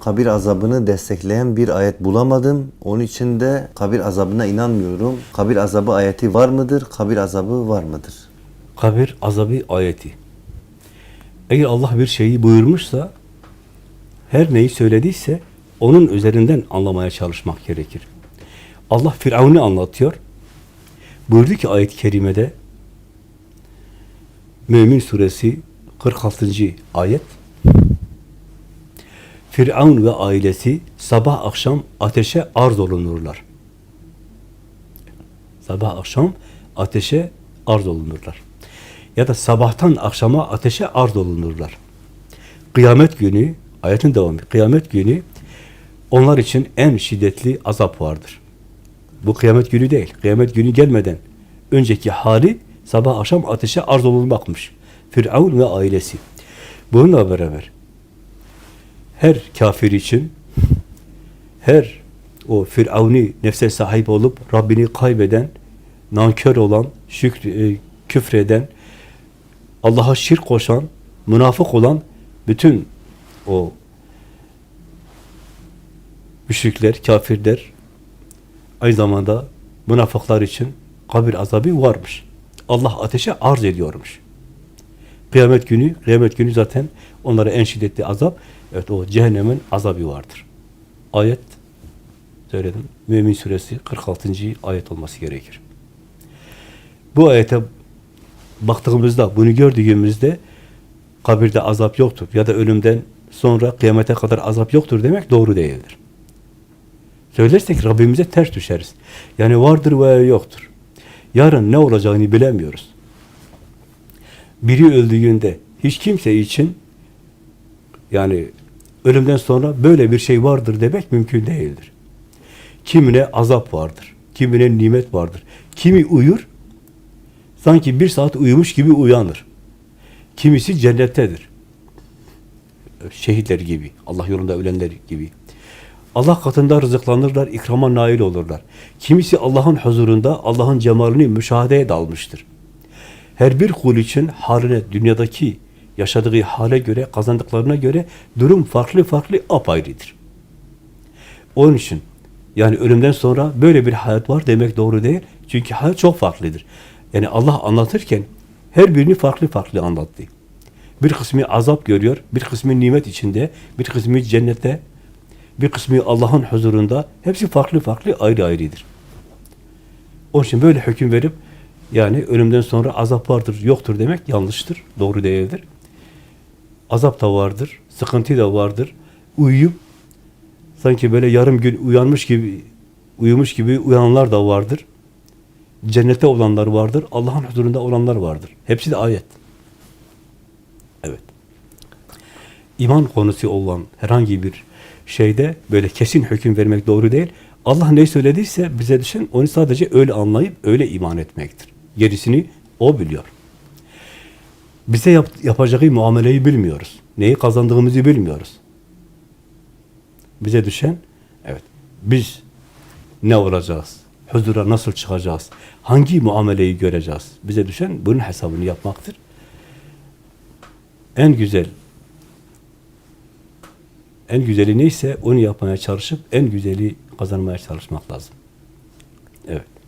kabir azabını destekleyen bir ayet bulamadım. Onun için de kabir azabına inanmıyorum. Kabir azabı ayeti var mıdır? Kabir azabı var mıdır? Kabir azabı ayeti. Eğer Allah bir şeyi buyurmuşsa, her neyi söylediyse onun üzerinden anlamaya çalışmak gerekir. Allah Firavun'u anlatıyor. Buyurdu ki ayet-i kerimede Mümin suresi 46. ayet Firavun ve ailesi sabah akşam ateşe arz olunurlar. Sabah akşam ateşe arz olunurlar. Ya da sabahtan akşama ateşe arz olunurlar. Kıyamet günü, ayetin devamı, kıyamet günü onlar için en şiddetli azap vardır. Bu kıyamet günü değil. Kıyamet günü gelmeden önceki hali sabah akşam ateşe arz olunmakmış. Firavun ve ailesi. Bununla beraber her kafir için her o Firavuni nefse sahip olup Rabbini kaybeden, nankör olan, şükr, e, küfreden, Allah'a şirk koşan, münafık olan bütün o müşrikler, kafirler aynı zamanda münafıklar için kabir azabı varmış. Allah ateşe arz ediyormuş. Kıyamet günü, kıyamet günü zaten onlara en şiddetli azap, evet o cehennemin azabı vardır. Ayet, söyledim, Mümin suresi 46. ayet olması gerekir. Bu ayete baktığımızda, bunu gördüğümüzde kabirde azap yoktur ya da ölümden sonra kıyamete kadar azap yoktur demek doğru değildir. Söylersek Rabbimize ters düşeriz. Yani vardır veya yoktur. Yarın ne olacağını bilemiyoruz. Biri öldüğünde hiç kimse için yani ölümden sonra böyle bir şey vardır demek mümkün değildir. Kimine azap vardır, kimine nimet vardır. Kimi uyur, sanki bir saat uyumuş gibi uyanır. Kimisi cennettedir. Şehitler gibi, Allah yolunda ölenler gibi. Allah katında rızıklanırlar, ikrama nail olurlar. Kimisi Allah'ın huzurunda Allah'ın cemalini müşahedeye dalmıştır. Her bir kul için haline, dünyadaki yaşadığı hale göre, kazandıklarına göre durum farklı farklı apayrıdır. Onun için yani ölümden sonra böyle bir hayat var demek doğru değil. Çünkü hayat çok farklıdır. Yani Allah anlatırken her birini farklı farklı anlattı. Bir kısmı azap görüyor, bir kısmı nimet içinde, bir kısmı cennette, bir kısmı Allah'ın huzurunda. Hepsi farklı farklı ayrı ayrıdır. Onun için böyle hüküm verip yani ölümden sonra azap vardır, yoktur demek yanlıştır, doğru değildir. Azap da vardır, sıkıntı da vardır. Uyuyup sanki böyle yarım gün uyanmış gibi, uyumuş gibi uyananlar da vardır. Cennette olanlar vardır, Allah'ın huzurunda olanlar vardır. Hepsi de ayet. Evet. İman konusu olan herhangi bir şeyde böyle kesin hüküm vermek doğru değil. Allah ne söylediyse bize düşen onu sadece öyle anlayıp öyle iman etmektir. Gerisini o biliyor. Bize yap, yapacağı muameleyi bilmiyoruz. Neyi kazandığımızı bilmiyoruz. Bize düşen evet biz ne olacağız? Huzura nasıl çıkacağız? Hangi muameleyi göreceğiz? Bize düşen bunun hesabını yapmaktır. En güzel en güzeli neyse onu yapmaya çalışıp en güzeli kazanmaya çalışmak lazım. Evet.